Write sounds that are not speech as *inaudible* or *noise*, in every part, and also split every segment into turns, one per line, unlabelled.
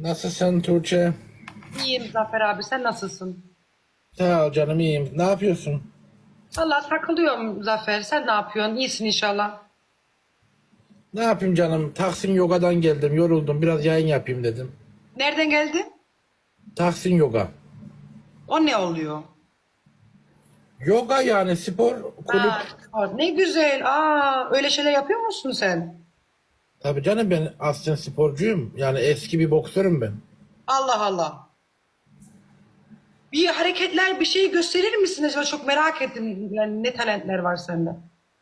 Nasılsın Tuğçe?
İyiyim Zafer abi sen nasılsın?
Sağ ol canım iyiyim. Ne yapıyorsun?
Valla takılıyorum Zafer sen ne yapıyorsun? İyisin inşallah.
Ne yapayım canım? Taksim Yoga'dan geldim. Yoruldum. Biraz yayın yapayım dedim.
Nereden geldin?
Taksim Yoga.
O ne oluyor?
Yoga yani spor kulüp.
Ha, spor. ne güzel. Aa, öyle şeyler yapıyor musun sen?
Tabii canım ben aslında sporcuyum. Yani eski bir boksörüm ben.
Allah Allah. Bir hareketler bir şey gösterir misin acaba? Çok merak ettim. Yani ne talentler var sende?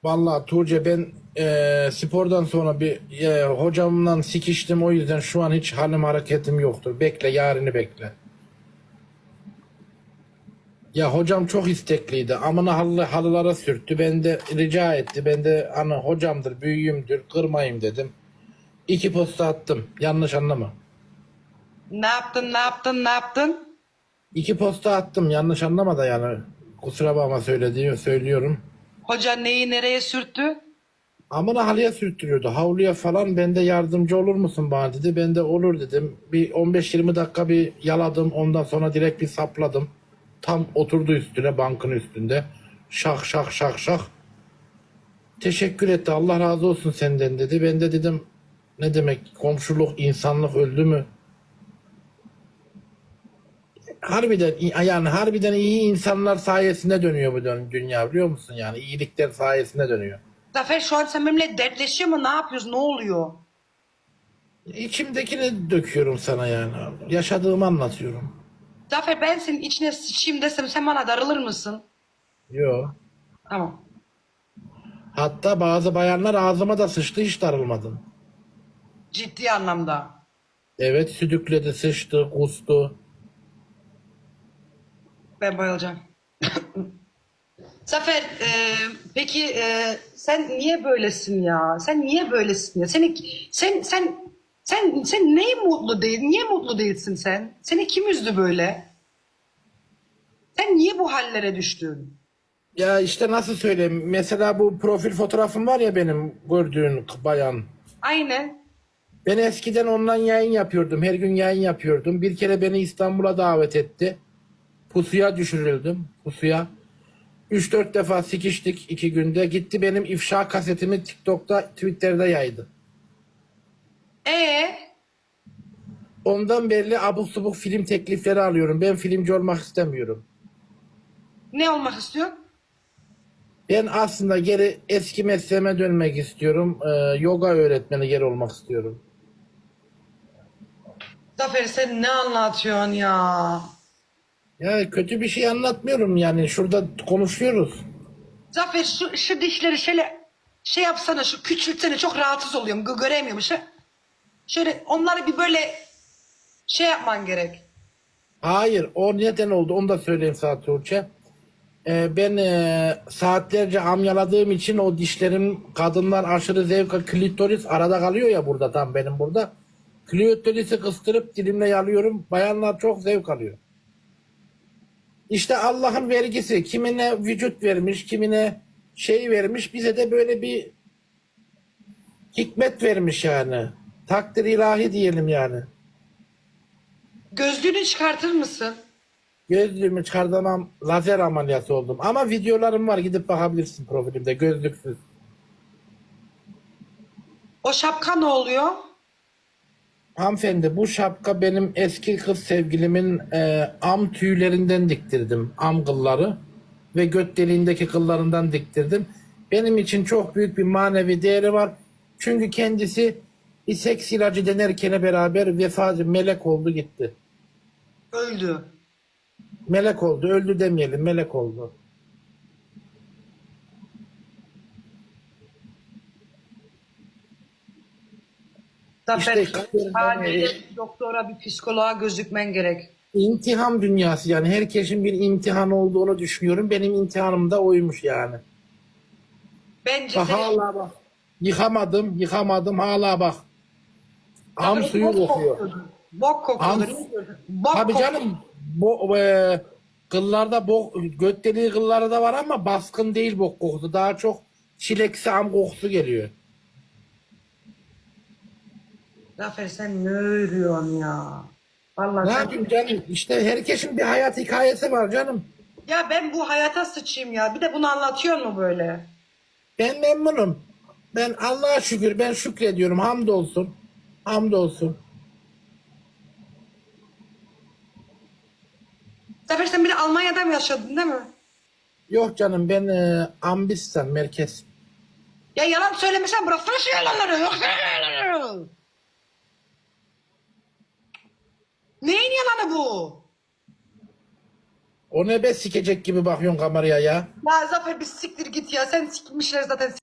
Vallahi Tuğçe ben eee, spordan sonra bir eee, hocamla sikiştim. O yüzden şu an hiç halim hareketim yoktur. Bekle yarını bekle. Ya hocam çok istekliydi. Amına halı, halılara sürttü. Ben de rica etti. Ben de hani hocamdır, büyüğümdür, kırmayayım dedim. İki posta attım. Yanlış anlama.
Ne yaptın, ne yaptın, ne yaptın?
İki posta attım. Yanlış anlama da yani. Kusura bakma söylediğim söylüyorum.
Hoca neyi nereye sürttü?
Amına halıya sürttürüyordu. Havluya falan ben de yardımcı olur musun bana dedi. Ben de olur dedim. Bir 15-20 dakika bir yaladım. Ondan sonra direkt bir sapladım. Tam oturdu üstüne bankın üstünde. Şak şak şak şak. Teşekkür etti. Allah razı olsun senden dedi. Ben de dedim ne demek komşuluk insanlık öldü mü? Harbiden yani harbiden iyi insanlar sayesinde dönüyor bu dünya biliyor musun yani iyilikler sayesinde dönüyor.
Zafer şu an sen benimle dertleşiyor mu? Ne yapıyorsun? Ne oluyor?
İçimdekini döküyorum sana yani. Yaşadığımı anlatıyorum.
Zafer ben senin içine sıçayım desem sen bana darılır mısın?
Yo.
Tamam.
Hatta bazı bayanlar ağzıma da sıçtı hiç darılmadım.
Ciddi anlamda.
Evet südükledi, sıçtı, kustu.
Ben bayılacağım. *coughs* Zafer, e, peki e, sen niye böylesin ya? Sen niye böylesin ya? Seni, sen, sen, sen, sen neyi mutlu değil? Niye mutlu değilsin sen? Seni kim üzdü böyle? Sen niye bu hallere düştün?
Ya işte nasıl söyleyeyim. Mesela bu profil fotoğrafım var ya benim gördüğün bayan.
Aynen.
Ben eskiden online yayın yapıyordum. Her gün yayın yapıyordum. Bir kere beni İstanbul'a davet etti. Pusuya düşürüldüm. Pusuya. 3-4 defa sikiştik iki günde. Gitti benim ifşa kasetimi TikTok'ta, Twitter'da yaydı.
E
Ondan belli abuk subuk film teklifleri alıyorum. Ben filmci olmak istemiyorum.
ne olmak istiyorsun?
Ben aslında geri eski mesleğime dönmek istiyorum. Ee, yoga öğretmeni geri olmak istiyorum.
Zafer sen ne anlatıyorsun ya?
Ya kötü bir şey anlatmıyorum yani. Şurada konuşuyoruz.
Zafer şu, şu dişleri şöyle şey yapsana şu küçültsene çok rahatsız oluyorum gö- göremiyorum. Şöyle, şöyle onları bir böyle şey yapman gerek.
Hayır, o neden oldu onu da söyleyeyim sana Tuğçe. Ee, ben e, saatlerce amyaladığım için o dişlerim kadınlar aşırı zevk klitoris arada kalıyor ya burada tam benim burada. Klitorisi kıstırıp dilimle yalıyorum. Bayanlar çok zevk alıyor. İşte Allah'ın vergisi. Kimine vücut vermiş, kimine şey vermiş. Bize de böyle bir hikmet vermiş yani. Takdir ilahi diyelim yani.
Gözlüğünü çıkartır mısın?
Gözlüğümü çıkartamam lazer ameliyatı oldum. Ama videolarım var gidip bakabilirsin profilimde gözlüksüz.
O şapka ne oluyor?
Hanımefendi bu şapka benim eski kız sevgilimin e, am tüylerinden diktirdim. Am kılları ve göt deliğindeki kıllarından diktirdim. Benim için çok büyük bir manevi değeri var. Çünkü kendisi bir seks ilacı denerken beraber vefat melek oldu gitti.
Öldü.
Melek oldu öldü demeyelim melek oldu.
Zafer
İşte
acil bir doktora bir psikoloğa gözükmen gerek.
İmtihan dünyası yani herkesin bir imtihan olduğunu düşünüyorum. Benim imtihanım da oymuş yani.
Bence
Bak
seni-
hala bak. Yıkamadım, yıkamadım hala bak. Am
Zafer,
suyu kokuyor.
Bok kokuyordu.
Am-
Bok
Tabii
kokuyor.
canım. Bu e, kıllarda bok, göt deliği kılları da var ama baskın değil bok kokusu. Daha çok çileksi am kokusu geliyor.
Zafer sen ne örüyorsun ya? Vallahi
Ne
sen-
yapayım canım? İşte herkesin bir hayat hikayesi var canım.
Ya ben bu hayata sıçayım ya. Bir de bunu anlatıyor mu böyle?
Ben memnunum. Ben Allah'a şükür ben şükrediyorum. Hamdolsun. Hamdolsun.
Zafer sen bir de Almanya'da mı yaşadın değil mi?
Yok canım ben e, Ambistan merkez.
Ya yalan söylemesen bıraksana şu yalanları. Yoksa yalanları. Neyin yalanı bu?
O ne be sikecek gibi bakıyorsun kameraya ya.
Ya Zafer bir siktir git ya. Sen sikmişler zaten